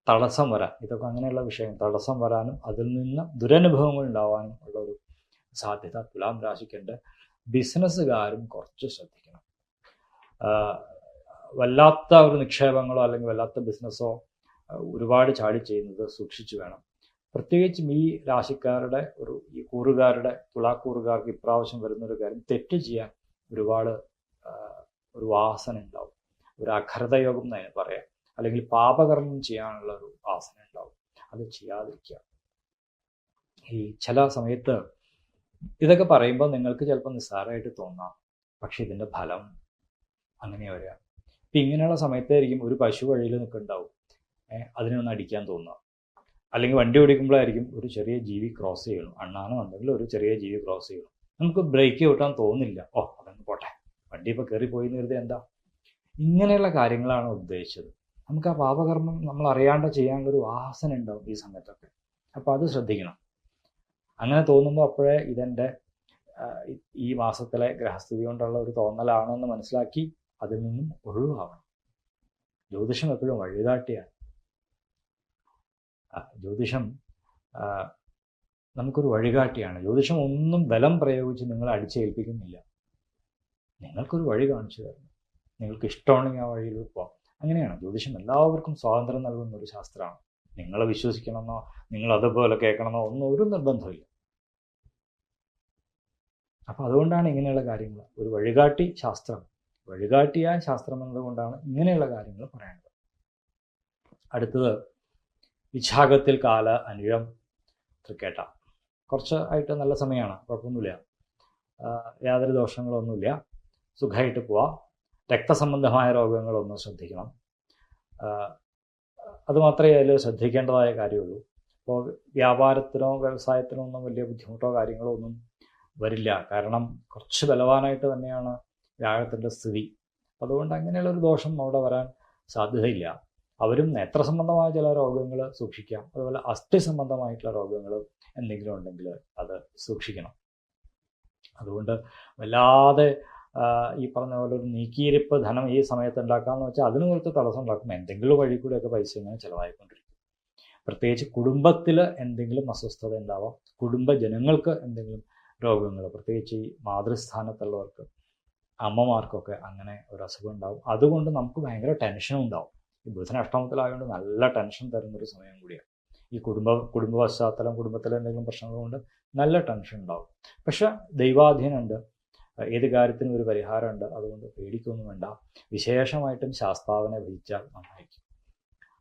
തടസ്സം വരാൻ ഇതൊക്കെ അങ്ങനെയുള്ള വിഷയം തടസ്സം വരാനും അതിൽ നിന്ന് ദുരനുഭവങ്ങൾ ഉണ്ടാവാനും ഉള്ള ഒരു സാധ്യത തുലാം രാശിക്കുണ്ട് ബിസിനസ്സുകാരും കുറച്ച് ശ്രദ്ധിക്കണം. വല്ലാത്ത ഒരു നിക്ഷേപങ്ങളോ അല്ലെങ്കിൽ വല്ലാത്ത ബിസിനസ്സോ ഒരുപാട് ചാടി ചെയ്യുന്നത് സൂക്ഷിച്ചു വേണം. പ്രത്യേകിച്ചും ഈ രാശിക്കാരുടെ ഒരു ഈ കൂറുകാരുടെ തുലാക്കൂറുകാർക്ക് ഇപ്രാവശ്യം വരുന്നൊരു കാര്യം തെറ്റ് ചെയ്യാൻ ഒരുപാട് ഒരു വാസന ഉണ്ടാവും. ഒരു അഖരതയോഗം എന്ന് പറയാം. അല്ലെങ്കിൽ പാപകർമ്മം ചെയ്യാനുള്ള ഒരു വാസന ഉണ്ടാവും. അത് ചെയ്യാതിരിക്കുക. ഈ ചില സമയത്ത് ഇതൊക്കെ പറയുമ്പോൾ നിങ്ങൾക്ക് ചിലപ്പോൾ നിസ്സാരമായിട്ട് തോന്നാം. പക്ഷെ ഇതിന്റെ ഫലം അങ്ങനെ വരിക. ഇപ്പം ഇങ്ങനെയുള്ള സമയത്തായിരിക്കും ഒരു പശു വഴിയിൽ നിൽക്കുന്നുണ്ടാവും. ഏഹ് അതിനെ ഒന്ന് അടിക്കാൻ തോന്നുക. അല്ലെങ്കിൽ വണ്ടി ഓടിക്കുമ്പോഴായിരിക്കും ഒരു ചെറിയ ജീവി ക്രോസ് ചെയ്യണം. അണ്ണാനോ എന്തെങ്കിലും ഒരു ചെറിയ ജീവി ക്രോസ് ചെയ്യണം. നമുക്ക് ബ്രേക്ക് ചവിട്ടാൻ തോന്നില്ല. ഓ അതങ്ങ് പോട്ടെ. വണ്ടി ഇപ്പോൾ കയറി പോയി എന്ന് കരുതി എന്താ? ഇങ്ങനെയുള്ള കാര്യങ്ങളാണ് ഉദ്ദേശിച്ചത്. നമുക്ക് ആ പാപകർമ്മം നമ്മൾ അറിയാണ്ട് ചെയ്യാനുള്ളൊരു വാസന ഉണ്ടാവും ഈ സമയത്തൊക്കെ. അപ്പോൾ അത് ശ്രദ്ധിക്കണം. അങ്ങനെ തോന്നുമ്പോൾ അപ്പോഴേ ഇതെന്റെ ഈ മാസത്തിലെ ഗ്രഹസ്ഥിതി കൊണ്ടുള്ള ഒരു തോന്നലാണോ എന്ന് മനസ്സിലാക്കി അതിൽ നിന്നും ഒഴിവാകണം ജ്യോതിഷം എപ്പോഴും വഴികാട്ടിയാണ്. ജ്യോതിഷം നമുക്കൊരു വഴികാട്ടിയാണ്. ജ്യോതിഷം ഒന്നും ബലം പ്രയോഗിച്ച് നിങ്ങളെ അടിച്ചേൽപ്പിക്കുന്നില്ല. നിങ്ങൾക്കൊരു വഴി കാണിച്ചു തരുന്നു. നിങ്ങൾക്ക് ഇഷ്ടമാണെങ്കിൽ ആ വഴിയിൽ പോകാം. അങ്ങനെയാണ്. ജ്യോതിഷം എല്ലാവർക്കും സ്വാതന്ത്ര്യം നൽകുന്ന ഒരു ശാസ്ത്രമാണ്. നിങ്ങളെ വിശ്വസിക്കണമെന്നോ നിങ്ങൾ അതുപോലെ കേൾക്കണമെന്നോ ഒന്നും ഒരു നിർബന്ധമില്ല അപ്പൊ അതുകൊണ്ടാണ് ഇങ്ങനെയുള്ള കാര്യങ്ങൾ. ഒരു വഴികാട്ടി ശാസ്ത്രം. വഴികാട്ടിയായ ശാസ്ത്രം എന്നതുകൊണ്ടാണ് ഇങ്ങനെയുള്ള കാര്യങ്ങൾ പറയേണ്ടത് അടുത്തത് വിശാഖത്തിൽ കാല അനിഴം തൃക്കേട്ട. കുറച്ച് ആയിട്ട് നല്ല സമയമാണ് കുഴപ്പമൊന്നുമില്ല. യാതൊരു ദോഷങ്ങളൊന്നുമില്ല. സുഖമായിട്ട് പോവാം. രക്തസംബന്ധമായ രോഗങ്ങളൊന്നും ശ്രദ്ധിക്കണം. അതുമാത്രമേ അത് മാത്രമേ അതിൽ ശ്രദ്ധിക്കേണ്ടതായ കാര്യമുള്ളൂ. ഇപ്പോൾ വ്യാപാരത്തിനോ വ്യവസായത്തിനോ ഒന്നും വലിയ ബുദ്ധിമുട്ടോ കാര്യങ്ങളോ ഒന്നും വരില്ല. കാരണം കുറച്ച് ബലവാനായിട്ട് തന്നെയാണ് വ്യാഴത്തിന്റെ സ്ഥിതി. അതുകൊണ്ട് അങ്ങനെയുള്ള ഒരു ദോഷം അവിടെ വരാൻ സാധ്യതയില്ല. അവരും നേത്ര സംബന്ധമായ ചില രോഗങ്ങൾ സൂക്ഷിക്കാം. അതുപോലെ അസ്ഥി സംബന്ധമായിട്ടുള്ള രോഗങ്ങൾ എന്തെങ്കിലും ഉണ്ടെങ്കിൽ അത് സൂക്ഷിക്കണം. അതുകൊണ്ട് വല്ലാതെ ഈ പറഞ്ഞ പോലെ ഒരു നീക്കിയിരിപ്പ് ധനം ഈ സമയത്ത് ഉണ്ടാക്കാന്ന് വെച്ചാൽ അതിന് കുറച്ച് തടസ്സം ഉണ്ടാക്കും. എന്തെങ്കിലും വഴി കൂടെയൊക്കെ പൈസ ഇങ്ങനെ ചിലവായിക്കൊണ്ടിരിക്കും. പ്രത്യേകിച്ച് കുടുംബത്തിൽ എന്തെങ്കിലും അസ്വസ്ഥത ഉണ്ടാവാം. കുടുംബജനങ്ങൾക്ക് എന്തെങ്കിലും രോഗങ്ങൾ പ്രത്യേകിച്ച് ഈ മാതൃസ്ഥാനത്തുള്ളവർക്ക് അമ്മമാർക്കൊക്കെ അങ്ങനെ ഒരു അസുഖം ഉണ്ടാവും. അതുകൊണ്ട് നമുക്ക് ഭയങ്കര ടെൻഷനും ഉണ്ടാവും. ഈ ബുധന അഷ്ടമത്തിലായതുകൊണ്ട് നല്ല ടെൻഷൻ തരുന്നൊരു സമയം കൂടിയാണ്. ഈ കുടുംബ കുടുംബ പശ്ചാത്തലം കുടുംബത്തിലെ എന്തെങ്കിലും പ്രശ്നങ്ങൾ കൊണ്ട് നല്ല ടെൻഷൻ ഉണ്ടാവും. പക്ഷെ ദൈവാധീനമുണ്ട്. ഏത് കാര്യത്തിനും ഒരു പരിഹാരമുണ്ട്. അതുകൊണ്ട് പേടിക്കൊന്നും വേണ്ട. വിശേഷമായിട്ടും ശാസ്താവിനെ ഭജിച്ചാൽ നന്നായിരിക്കും.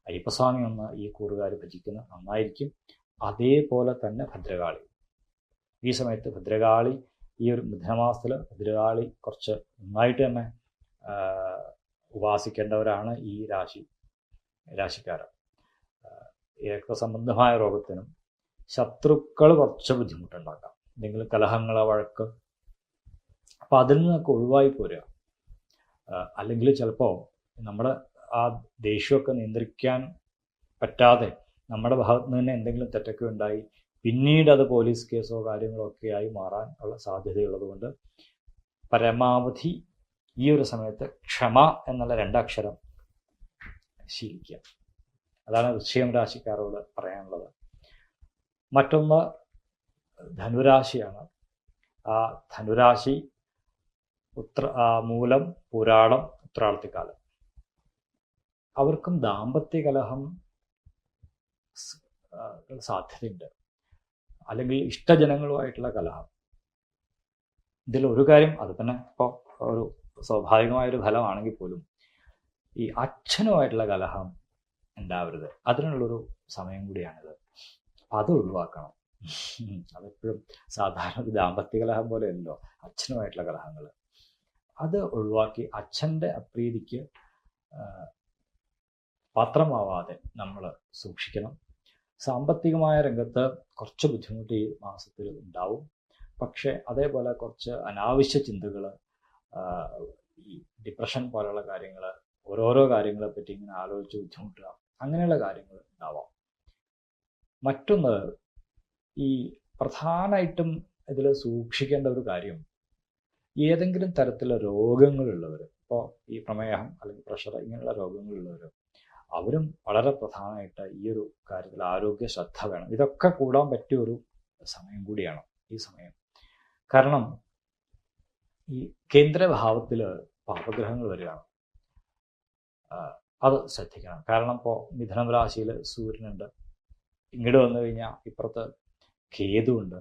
അയ്യപ്പസ്വാമി ഒന്ന് ഈ കൂറുകാർ ഭജിക്കുന്ന നന്നായിരിക്കും. അതേപോലെ തന്നെ ഭദ്രകാളി. ഈ സമയത്ത് ഭദ്രകാളി ഈ ഒരു മിഥുനമാസത്തിൽ എതിരാളി കുറച്ച് നന്നായിട്ട് തന്നെ ഉപാസിക്കേണ്ടവരാണ് ഈ രാശി രാശിക്കാർ രക്തസംബന്ധമായ രോഗത്തിനും ശത്രുക്കൾ കുറച്ച് ബുദ്ധിമുട്ടുണ്ടാക്കാം. നിങ്ങൾ കലഹങ്ങൾ വഴക്ക്. അപ്പം അതിൽ നിന്നൊക്കെ ഒഴിവായി പോരുക. അല്ലെങ്കിൽ ചിലപ്പോൾ നമ്മുടെ ആ ദേഷ്യമൊക്കെ നിയന്ത്രിക്കാൻ പറ്റാതെ നമ്മുടെ ഭാഗത്ത് നിന്ന് തന്നെ എന്തെങ്കിലും തെറ്റൊക്കെ ഉണ്ടായി പിന്നീട് അത് പോലീസ് കേസോ കാര്യങ്ങളോ ഒക്കെ ആയി മാറാൻ ഉള്ള സാധ്യതയുള്ളത് കൊണ്ട് പരമാവധി ഈ ഒരു സമയത്ത് ക്ഷമ എന്നുള്ള രണ്ടക്ഷരം ശീലിക്കുക. അതാണ് വൃശ്ചികം രാശിക്കാരോട് പറയാനുള്ളത്. മറ്റൊന്ന് ധനുരാശിയാണ്. ആ ധനുരാശി ഉത്ര മൂലം പുരാടം ഉത്രാളത്തിക്കാലം അവർക്കും ദാമ്പത്യ കലഹം സാധ്യതയുണ്ട്. അല്ലെങ്കിൽ ഇഷ്ടജനങ്ങളുമായിട്ടുള്ള കലഹം. ഇതിൽ ഒരു കാര്യം അത് തന്നെ ഇപ്പോൾ ഒരു സ്വാഭാവികമായൊരു ഫലമാണെങ്കിൽ പോലും ഈ അച്ഛനുമായിട്ടുള്ള കലഹം ഉണ്ടാവരുത്. അതിനുള്ളൊരു സമയം കൂടിയാണിത്. അപ്പം അത് ഒഴിവാക്കണം. അതെപ്പോഴും സാധാരണ ദാമ്പത്യ കലഹം പോലെ ഉണ്ടോ അച്ഛനുമായിട്ടുള്ള കലഹങ്ങൾ. അത് ഒഴിവാക്കി അച്ഛന്റെ അപ്രീതിക്ക് പാത്രമാവാതെ നമ്മൾ സൂക്ഷിക്കണം. സാമ്പത്തികമായ രംഗത്ത് കുറച്ച് ബുദ്ധിമുട്ട് ഈ മാസത്തിൽ ഉണ്ടാവും. പക്ഷെ അതേപോലെ കുറച്ച് അനാവശ്യ ചിന്തകൾ ഈ ഡിപ്രഷൻ പോലുള്ള കാര്യങ്ങൾ ഓരോരോ കാര്യങ്ങളെ പറ്റി ഇങ്ങനെ ആലോചിച്ച് ബുദ്ധിമുട്ടുക അങ്ങനെയുള്ള കാര്യങ്ങൾ ഉണ്ടാവാം. മറ്റൊന്ന് ഈ പ്രധാനമായിട്ടും ഇതിൽ സൂക്ഷിക്കേണ്ട ഒരു കാര്യം ഏതെങ്കിലും തരത്തിലുള്ള രോഗങ്ങളുള്ളവർ ഇപ്പോൾ ഈ പ്രമേഹം അല്ലെങ്കിൽ പ്രഷർ ഇങ്ങനെയുള്ള രോഗങ്ങളുള്ളവർ അവരും വളരെ പ്രധാനമായിട്ട് ഈ ഒരു കാര്യത്തിൽ ആരോഗ്യ ശ്രദ്ധ വേണം. ഇതൊക്കെ കൂടാൻ പറ്റിയ ഒരു സമയം കൂടിയാണ് ഈ സമയം. കാരണം ഈ കേന്ദ്രഭാവത്തിൽ പാപഗ്രഹങ്ങൾ വരികയാണ്. അത് ശ്രദ്ധിക്കണം. കാരണം ഇപ്പോൾ മിഥുനം രാശിയിൽ സൂര്യനുണ്ട്. ഇങ്ങോട്ട് വന്നു കഴിഞ്ഞാൽ ഇപ്പുറത്ത് കേതുണ്ട്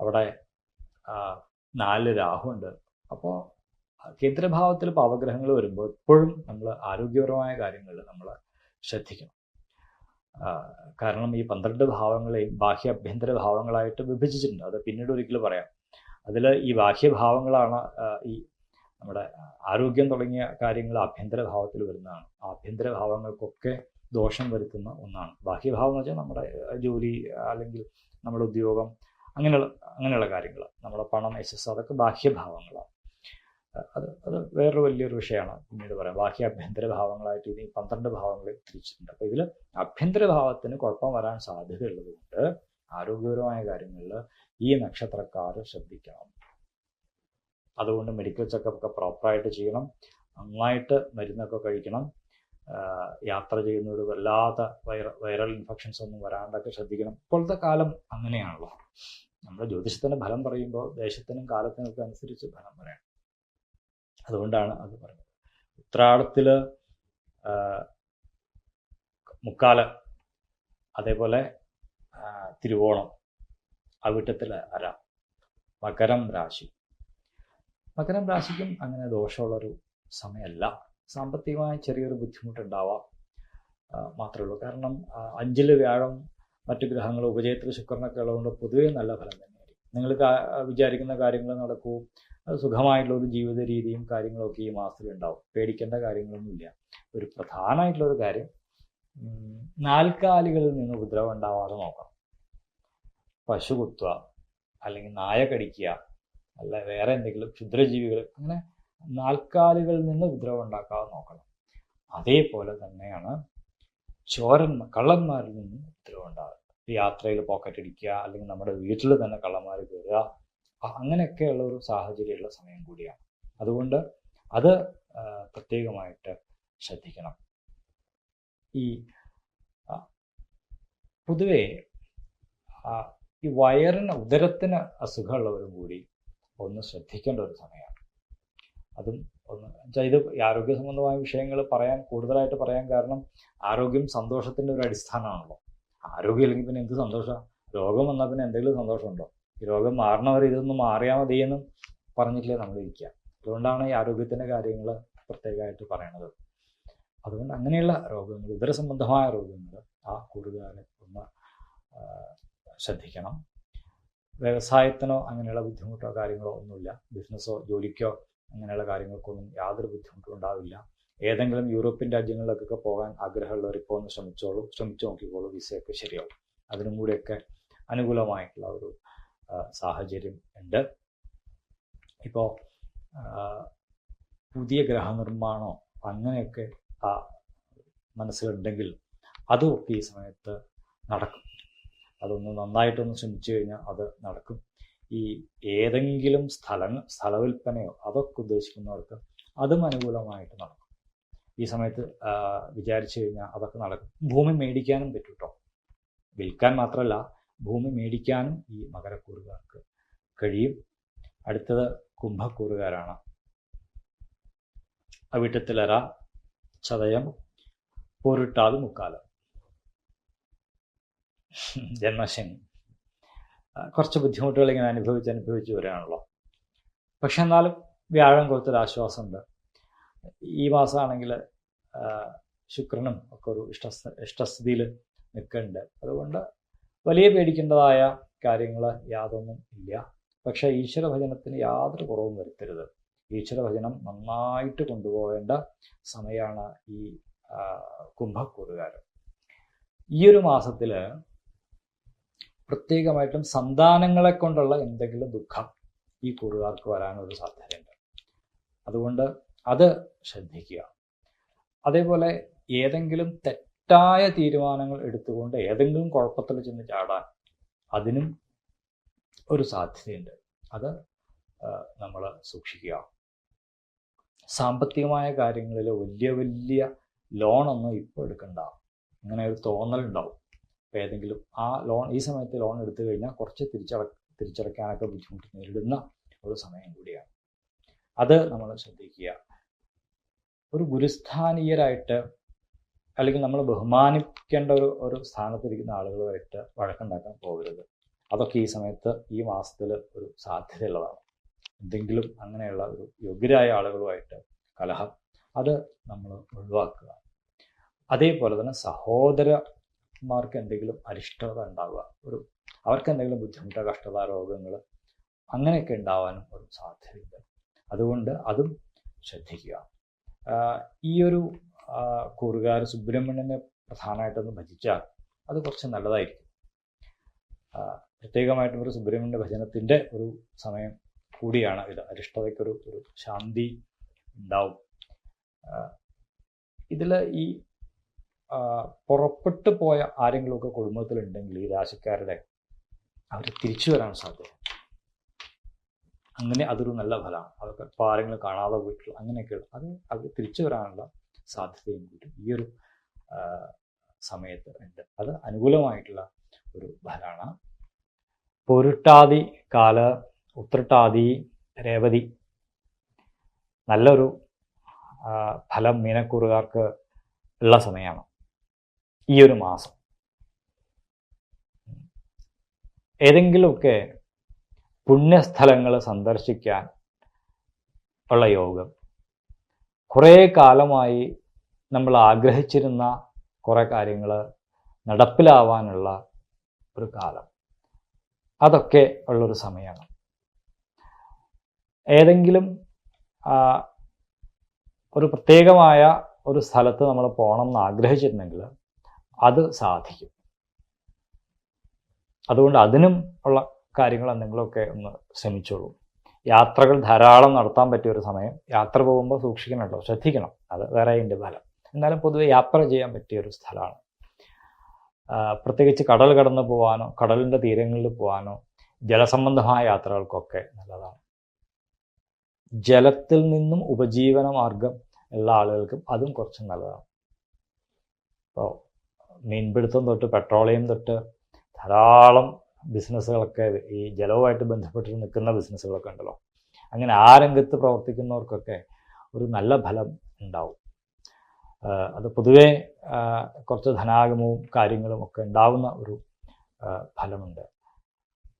അവിടെ നാല് രാഹുണ്ട് അപ്പോൾ കേന്ദ്രഭാവത്തിൽ പാവഗ്രഹങ്ങൾ വരുമ്പോൾ എപ്പോഴും നമ്മൾ ആരോഗ്യപരമായ കാര്യങ്ങളിൽ നമ്മൾ ശ്രദ്ധിക്കണം. കാരണം ഈ പന്ത്രണ്ട് ഭാവങ്ങളെയും ബാഹ്യ അഭ്യന്തര ഭാവങ്ങളായിട്ട് വിഭജിച്ചിട്ടുണ്ട്. അത് പിന്നീട് ഒരിക്കലും പറയാം. അതിൽ ഈ ബാഹ്യഭാവങ്ങളാണ് ഈ നമ്മുടെ ആരോഗ്യം തുടങ്ങിയ കാര്യങ്ങൾ ആഭ്യന്തര ഭാവത്തിൽ വരുന്നതാണ്. ആഭ്യന്തര ഭാവങ്ങൾക്കൊക്കെ ദോഷം വരുത്തുന്ന ഒന്നാണ്. ബാഹ്യഭാവം എന്ന് വെച്ചാൽ നമ്മുടെ ജോലി അല്ലെങ്കിൽ നമ്മുടെ ഉദ്യോഗം അങ്ങനെയുള്ള അങ്ങനെയുള്ള കാര്യങ്ങൾ നമ്മുടെ പണം യശസ് അതൊക്കെ ബാഹ്യഭാവങ്ങളാണ് അത് അത് വേറൊരു വലിയൊരു വിഷയമാണ് പിന്നീട് പറയാം. ബാക്കി അഭ്യന്തര ഭാവങ്ങളായിട്ട് ഇനി പന്ത്രണ്ട് ഭാവങ്ങൾ തിരിച്ചിട്ടുണ്ട്. അപ്പോൾ ഇതിൽ അഭ്യന്തര ഭാവത്തിന് കുഴപ്പം വരാൻ സാധ്യതയുള്ളത് കൊണ്ട് ആരോഗ്യപരമായ കാര്യങ്ങളിൽ ഈ നക്ഷത്രക്കാർ ശ്രദ്ധിക്കണം. അതുകൊണ്ട് മെഡിക്കൽ ചെക്കപ്പ് ഒക്കെ പ്രോപ്പറായിട്ട് ചെയ്യണം. നന്നായിട്ട് മരുന്നൊക്കെ കഴിക്കണം. യാത്ര ചെയ്യുന്നവർ വല്ലാത്ത വൈറ വൈറൽ ഇൻഫെക്ഷൻസ് ഒന്നും വരാണ്ടൊക്കെ ശ്രദ്ധിക്കണം. ഇപ്പോഴത്തെ കാലം അങ്ങനെയാണല്ലോ. നമ്മുടെ ജ്യോതിഷത്തിന്റെ ഫലം പറയുമ്പോൾ ദേശത്തിനും കാലത്തിനും ഒക്കെ അനുസരിച്ച് ഫലം പറയണം അതുകൊണ്ടാണ് അത് പറയുന്നത്. ഉത്രാടത്തിൽ മുക്കാല അതേപോലെ തിരുവോണം അവിട്ടത്തിൽ അര മകരം രാശി. മകരം രാശിക്കും അങ്ങനെ ദോഷമുള്ളൊരു സമയമല്ല. സാമ്പത്തികമായ ചെറിയൊരു ബുദ്ധിമുട്ടുണ്ടാവാം മാത്രമേ ഉള്ളൂ. കാരണം അഞ്ചിൽ വ്യാഴം മറ്റു ഗ്രഹങ്ങൾ ഉപജയത്തിൽ ശുക്രനൊക്കെ ഉള്ളതുകൊണ്ട് പൊതുവേ നല്ല ഫലം തന്നെയായിരിക്കും. നിങ്ങൾ വിചാരിക്കുന്ന കാര്യങ്ങൾ നടക്കുകയും അത് സുഖമായിട്ടുള്ള ഒരു ജീവിത രീതിയും കാര്യങ്ങളൊക്കെ ഈ മാസത്തിൽ ഉണ്ടാവും. പേടിക്കേണ്ട കാര്യങ്ങളൊന്നുമില്ല. ഒരു പ്രധാനമായിട്ടുള്ള ഒരു കാര്യം നാൽക്കാലികളിൽ നിന്ന് ഉപദ്രവം ഉണ്ടാവാതെ നോക്കണം. പശു കുത്തുക അല്ലെങ്കിൽ നായ കടിക്കുക അല്ല വേറെ എന്തെങ്കിലും ക്ഷുദ്രജീവികൾ അങ്ങനെ നാൽക്കാലികളിൽ നിന്ന് ഉപദ്രവം ഉണ്ടാക്കാതെ നോക്കണം. അതേപോലെ തന്നെയാണ് ചോരന്മാർ കള്ളന്മാരിൽ നിന്നും ഉപദ്രവം ഉണ്ടാകുക യാത്രയിൽ പോക്കറ്റ് അടിക്കുക അല്ലെങ്കിൽ നമ്മുടെ വീട്ടിൽ തന്നെ കള്ളന്മാർ കയറുക അങ്ങനെയൊക്കെയുള്ള ഒരു സാഹചര്യമുള്ള സമയം കൂടിയാണ്. അതുകൊണ്ട് അത് പ്രത്യേകമായിട്ട് ശ്രദ്ധിക്കണം. ഈ പൊതുവെ ഈ വയറിന് ഉദരത്തിന് അസുഖമുള്ളവരും കൂടി ഒന്ന് ശ്രദ്ധിക്കേണ്ട ഒരു സമയമാണ്. അതും ഒന്ന് ഇത് ആരോഗ്യ സംബന്ധമായ വിഷയങ്ങൾ പറയാൻ കൂടുതലായിട്ട് പറയാൻ കാരണം ആരോഗ്യം സന്തോഷത്തിന്റെ ഒരു അടിസ്ഥാനമാണല്ലോ. ആരോഗ്യം ഇല്ലെങ്കിൽ പിന്നെ എന്ത് സന്തോഷമാണ് രോഗം വന്നാൽ പിന്നെ എന്തെങ്കിലും സന്തോഷമുണ്ടോ? ഈ രോഗം മാറണവർ ഇതൊന്ന് മാറിയാൽ എന്നും പറഞ്ഞിട്ടില്ലേ നമ്മൾ ഇരിക്കുക അതുകൊണ്ടാണ് ഈ ആരോഗ്യത്തിന്റെ കാര്യങ്ങൾ പ്രത്യേകമായിട്ട് പറയണത്. അതുകൊണ്ട് അങ്ങനെയുള്ള രോഗങ്ങൾ ഉദര സംബന്ധമായ രോഗങ്ങൾ ആ കൂറുകാരെ ഒന്ന് ശ്രദ്ധിക്കണം. വ്യവസായത്തിനോ അങ്ങനെയുള്ള ബുദ്ധിമുട്ടോ കാര്യങ്ങളോ ഒന്നുമില്ല. ബിസിനസ്സോ ജോലിക്കോ അങ്ങനെയുള്ള കാര്യങ്ങൾക്കൊന്നും യാതൊരു ബുദ്ധിമുട്ടും ഉണ്ടാവില്ല. ഏതെങ്കിലും യൂറോപ്യൻ രാജ്യങ്ങളിലേക്കൊക്കെ പോകാൻ ആഗ്രഹമുള്ളവർ ഇപ്പോൾ ഒന്ന് ശ്രമിച്ചോളൂ ശ്രമിച്ചു നോക്കിക്കോളൂ വിസയൊക്കെ ശരിയാവും. അതിനും കൂടിയൊക്കെ അനുകൂലമായിട്ടുള്ള ഒരു സാഹചര്യം ഉണ്ട്. ഇപ്പോൾ പുതിയ ഗ്രഹനിർമ്മാണമോ അങ്ങനെയൊക്കെ ആ മനസ്സിലുണ്ടെങ്കിൽ അതുമൊക്കെ ഈ സമയത്ത് നടക്കും. അതൊന്ന് നന്നായിട്ടൊന്ന് ശ്രമിച്ചു കഴിഞ്ഞാൽ അത് നടക്കും. ഈ ഏതെങ്കിലും സ്ഥലങ്ങൾ സ്ഥലവിൽപ്പനയോ അതൊക്കെ ഉദ്ദേശിക്കുന്നവർക്ക് അതും അനുകൂലമായിട്ട് നടക്കും. ഈ സമയത്ത് വിചാരിച്ചു കഴിഞ്ഞാൽ അതൊക്കെ നടക്കും. ഭൂമി മേടിക്കാനും പറ്റും കേട്ടോ വിൽക്കാൻ മാത്രമല്ല ഭൂമി മേടിക്കാനും ഈ മകരക്കൂറുകാർക്ക് കഴിയും. അടുത്തത് കുംഭക്കൂറുകാരാണ്. അവിട്ടത്തിലറ ചതയം പൊരുട്ടാത് മുക്കാലം. ജന്മശനി. കുറച്ച് ബുദ്ധിമുട്ടുകൾ ഇങ്ങനെ അനുഭവിച്ച് അനുഭവിച്ച് വരികയാണല്ലോ. പക്ഷെ എന്നാലും വ്യാഴം കൊടുത്തൊരു ആശ്വാസമുണ്ട്. ഈ മാസമാണെങ്കിൽ ശുക്രനും ഒക്കെ ഒരു ഇഷ്ട ഇഷ്ടസ്ഥിതിയിൽ നിൽക്കുന്നുണ്ട്. അതുകൊണ്ട് വലിയ പേടിക്കേണ്ടതായ കാര്യങ്ങൾ യാതൊന്നും ഇല്ല. പക്ഷേ ഈശ്വരഭജനത്തിന് യാതൊരു കുറവും വരുത്തരുത്. ഈശ്വരഭജനം നന്നായിട്ട് കൊണ്ടുപോകേണ്ട സമയമാണ് ഈ കുംഭക്കൂറുകാരൻ ഈ ഒരു മാസത്തിൽ പ്രത്യേകമായിട്ടും സന്താനങ്ങളെ കൊണ്ടുള്ള എന്തെങ്കിലും ദുഃഖം ഈ കൂറുകാർക്ക് വരാനൊരു സാധ്യതയുണ്ട്. അതുകൊണ്ട് അത് ശ്രദ്ധിക്കുക. അതേപോലെ ഏതെങ്കിലും തെറ്റായ തീരുമാനങ്ങൾ എടുത്തുകൊണ്ട് ഏതെങ്കിലും കുഴപ്പത്തിൽ ചെന്ന് ചാടാൻ അതിനും ഒരു സാധ്യതയുണ്ട്. അത് നമ്മൾ സൂക്ഷിക്കുക. സാമ്പത്തികമായ കാര്യങ്ങളിൽ വലിയ വലിയ ലോണൊന്നും ഇപ്പോൾ എടുക്കണ്ട. ഇങ്ങനെ ഒരു തോന്നലുണ്ടാവും അപ്പോൾ ഏതെങ്കിലും ആ ലോൺ ഈ സമയത്ത് ലോൺ എടുത്തു കഴിഞ്ഞാൽ കുറച്ച് തിരിച്ചട തിരിച്ചടയ്ക്കാനൊക്കെ ബുദ്ധിമുട്ട് നേരിടുന്ന ഒരു സമയം കൂടിയാണ്. അത് നമ്മൾ ശ്രദ്ധിക്കുക. ഒരു ഗുരുസ്ഥാനീയരായിട്ട് അല്ലെങ്കിൽ നമ്മൾ ബഹുമാനിക്കേണ്ട ഒരു ഒരു സ്ഥാനത്തിരിക്കുന്ന ആളുകളുമായിട്ട് വഴക്കുണ്ടാക്കാൻ പോകരുത്. അതൊക്കെ ഈ സമയത്ത് ഈ മാസത്തിൽ ഒരു സാധ്യതയുള്ളതാണ്. എന്തെങ്കിലും അങ്ങനെയുള്ള ഒരു യോഗ്യരായ ആളുകളുമായിട്ട് കലഹം അത് നമ്മൾ ഒഴിവാക്കുക. അതേപോലെ തന്നെ സഹോദരന്മാർക്ക് എന്തെങ്കിലും അരിഷ്ടത ഉണ്ടാവുക ഒരു അവർക്ക് എന്തെങ്കിലും ബുദ്ധിമുട്ടോ കഷ്ടത രോഗങ്ങൾ അങ്ങനെയൊക്കെ ഉണ്ടാവാനും ഒരു സാധ്യതയുണ്ട്. അതുകൊണ്ട് അതും ശ്രദ്ധിക്കുക. ഈ ഒരു കൂറുകാർ സുബ്രഹ്മണ്യനെ പ്രധാനമായിട്ടൊന്ന് ഭജിച്ചാൽ അത് കുറച്ച് നല്ലതായിരിക്കും. പ്രത്യേകമായിട്ടും ഒരു സുബ്രഹ്മണ്യ ഭജനത്തിന്റെ ഒരു സമയം കൂടിയാണ് ഇത്. അരിഷ്ടതയ്ക്കൊരു ഒരു ശാന്തി ഉണ്ടാവും. ഇതിൽ ഈ പുറപ്പെട്ടു പോയ ആരെങ്കിലുമൊക്കെ കുടുംബത്തിലുണ്ടെങ്കിൽ ഈ രാശിക്കാരുടെ അവർ തിരിച്ചു വരാൻ സാധ്യത. അങ്ങനെ അതൊരു നല്ല ഫലമാണ്. അതൊക്കെ ഇപ്പോൾ ആരെങ്കിലും കാണാതെ പോയിട്ടുള്ള അങ്ങനെയൊക്കെയുള്ള അത് അവർ തിരിച്ചു വരാനുള്ള സാധ്യതയും കൂടി ഈ ഒരു സമയത്ത് ഉണ്ട് അത് അനുകൂലമായിട്ടുള്ള ഒരു ഫലമാണ്. പൊരുട്ടാതി കാല ഉത്രട്ടാതി രേവതി നല്ലൊരു ഫലം മീനക്കൂറുകാർക്ക് ഉള്ള സമയമാണ്. ഈ ഒരു മാസം. ഏതെങ്കിലുമൊക്കെ പുണ്യസ്ഥലങ്ങൾ സന്ദർശിക്കാൻ ഉള്ള യോഗം കുറേ കാലമായി നമ്മൾ ആഗ്രഹിച്ചിരുന്ന കുറേ കാര്യങ്ങൾ നടപ്പിലാവാനുള്ള ഒരു കാലം. അതൊക്കെ ഉള്ളൊരു സമയമാണ്. ഏതെങ്കിലും ഒരു പ്രത്യേകമായ ഒരു സ്ഥലത്ത് നമ്മൾ പോകണം എന്ന് ആഗ്രഹിച്ചിട്ടുണ്ടെങ്കിൽ അത് സാധിക്കും. അതുകൊണ്ട് അതിനും ഉള്ള കാര്യങ്ങൾ എന്തെങ്കിലുമൊക്കെ ഒന്ന് ശ്രമിച്ചോളൂ. യാത്രകൾ ധാരാളം നടത്താൻ പറ്റിയ ഒരു സമയം. യാത്ര പോകുമ്പോൾ സൂക്ഷിക്കണമല്ലോ ശ്രദ്ധിക്കണം. അത് വേറെ അതിന്റെ ഫലം. എന്നാലും പൊതുവെ യാത്ര ചെയ്യാൻ പറ്റിയ ഒരു സ്ഥലമാണ്. പ്രത്യേകിച്ച് കടൽ കടന്നു പോകാനോ കടലിന്റെ തീരങ്ങളിൽ പോകാനോ ജലസംബന്ധമായ യാത്രകൾക്കൊക്കെ നല്ലതാണ്. ജലത്തിൽ നിന്നും ഉപജീവന മാർഗം ഉള്ള ആളുകൾക്കും അതും കുറച്ച് നല്ലതാണ്. ഇപ്പോൾ മീൻപിടുത്തം തൊട്ട് പെട്രോളിയം തൊട്ട് ധാരാളം ബിസിനസ്സുകളൊക്കെ ഈ ജലവുമായിട്ട് ബന്ധപ്പെട്ട് നിൽക്കുന്ന ബിസിനസ്സുകളൊക്കെ ഉണ്ടല്ലോ. അങ്ങനെ ആ രംഗത്ത് പ്രവർത്തിക്കുന്നവർക്കൊക്കെ ഒരു നല്ല ഫലം ഉണ്ടാവും. അത് പൊതുവേ കുറച്ച് ധനാഗമവും കാര്യങ്ങളും ഒക്കെ ഉണ്ടാവുന്ന ഒരു ഫലമുണ്ട്.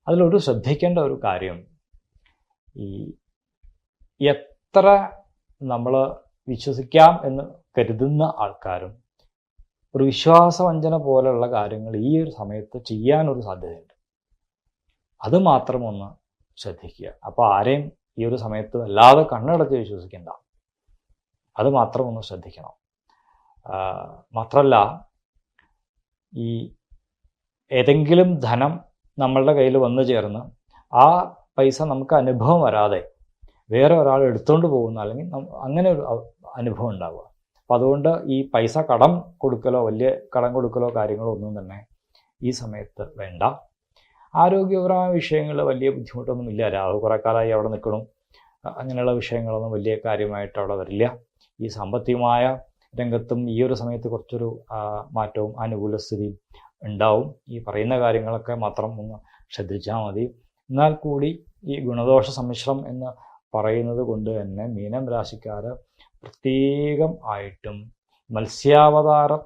അതിലൊരു ശ്രദ്ധിക്കേണ്ട ഒരു കാര്യം ഈ എത്ര നമ്മൾ വിശ്വസിക്കാം എന്ന് കരുതുന്ന ആൾക്കാരും ഒരു വിശ്വാസവഞ്ചന പോലെയുള്ള കാര്യങ്ങൾ ഈ ഒരു സമയത്ത് ചെയ്യാനൊരു സാധ്യതയുണ്ട്. അത് മാത്രം ഒന്ന് ശ്രദ്ധിക്കുക. അപ്പോൾ ആരെയും ഈ ഒരു സമയത്ത് വല്ലാതെ കണ്ണടച്ച് വിശ്വസിക്കണ്ട. അത് മാത്രം ഒന്ന് ശ്രദ്ധിക്കണം മാത്രമല്ല ഈ ഏതെങ്കിലും ധനം നമ്മളുടെ കയ്യിൽ വന്നു ചേർന്ന് ആ പൈസ നമുക്ക് അനുഭവം വരാതെ വേറെ ഒരാൾ എടുത്തുകൊണ്ട് പോകുന്ന അല്ലെങ്കിൽ അങ്ങനെ ഒരു അനുഭവം ഉണ്ടാവുക. അപ്പം അതുകൊണ്ട് ഈ പൈസ കടം കൊടുക്കലോ വലിയ കടം കൊടുക്കലോ കാര്യങ്ങളോ ഒന്നും തന്നെ ഈ സമയത്ത് വേണ്ട. ആരോഗ്യപരമായ വിഷയങ്ങൾ വലിയ ബുദ്ധിമുട്ടൊന്നുമില്ല. രാഹു കുറേ കാലമായി അവിടെ നിൽക്കണം അങ്ങനെയുള്ള വിഷയങ്ങളൊന്നും വലിയ കാര്യമായിട്ട് അവിടെ വരില്ല. ഈ സാമ്പത്തികമായ രംഗത്തും ഈ ഒരു സമയത്ത് കുറച്ചൊരു മാറ്റവും അനുകൂല സ്ഥിതിയും ഉണ്ടാവും. ഈ പറയുന്ന കാര്യങ്ങളൊക്കെ മാത്രം ഒന്ന് ശ്രദ്ധിച്ചാൽ മതി. എന്നാൽ കൂടി ഈ ഗുണദോഷ സമ്മിശ്രം എന്ന് പറയുന്നത് കൊണ്ട് തന്നെ മീനം രാശിക്കാർ പ്രത്യേകം ആയിട്ടും മത്സ്യാവതാരം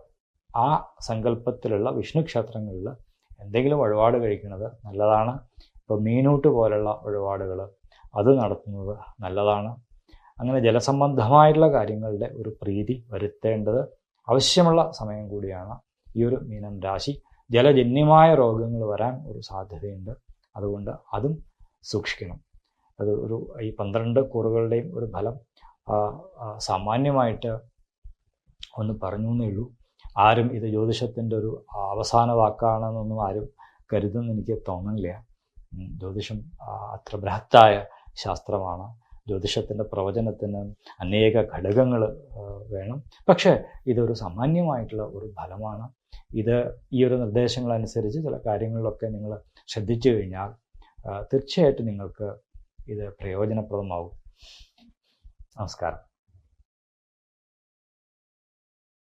ആ സങ്കല്പത്തിലുള്ള വിഷ്ണു ക്ഷേത്രങ്ങളിൽ എന്തെങ്കിലും വഴിപാട് കഴിക്കുന്നത് നല്ലതാണ്. ഇപ്പോൾ മീനൂട്ട് പോലുള്ള വഴിപാടുകൾ അത് നടത്തുന്നത് നല്ലതാണ്. അങ്ങനെ ജലസംബന്ധമായിട്ടുള്ള കാര്യങ്ങളുടെ ഒരു പ്രീതി വരുത്തേണ്ടത് ആവശ്യമുള്ള സമയം കൂടിയാണ് ഈ ഒരു മീനം രാശി. ജലജന്യമായ രോഗങ്ങൾ വരാൻ ഒരു സാധ്യതയുണ്ട്. അതുകൊണ്ട് അതും സൂക്ഷിക്കണം. അത് ഒരു ഈ പന്ത്രണ്ട് കൂറുകളുടെയും ഒരു ഫലം സാമാന്യമായിട്ട് ഒന്ന് പറഞ്ഞു എന്നേ ഉള്ളൂ. ആരും ഇത് ജ്യോതിഷത്തിന്റെ ഒരു അവസാന വാക്കാണെന്നൊന്നും ആരും കരുതുന്ന എനിക്ക് തോന്നുന്നില്ല. ജ്യോതിഷം അത്ര ബൃഹത്തായ ശാസ്ത്രമാണ്. ജ്യോതിഷത്തിന്റെ പ്രവചനത്തിന് അനേക ഘടകങ്ങൾ വേണം. പക്ഷേ ഇതൊരു സാമാന്യമായിട്ടുള്ള ഒരു ഫലമാണ്. ഇത് ഈ ഒരു നിർദ്ദേശങ്ങളനുസരിച്ച് ചില കാര്യങ്ങളിലൊക്കെ നിങ്ങൾ ശ്രദ്ധിച്ചു കഴിഞ്ഞാൽ തീർച്ചയായിട്ടും നിങ്ങൾക്ക് ഇത് പ്രയോജനപ്രദമാകും. നമസ്കാരം.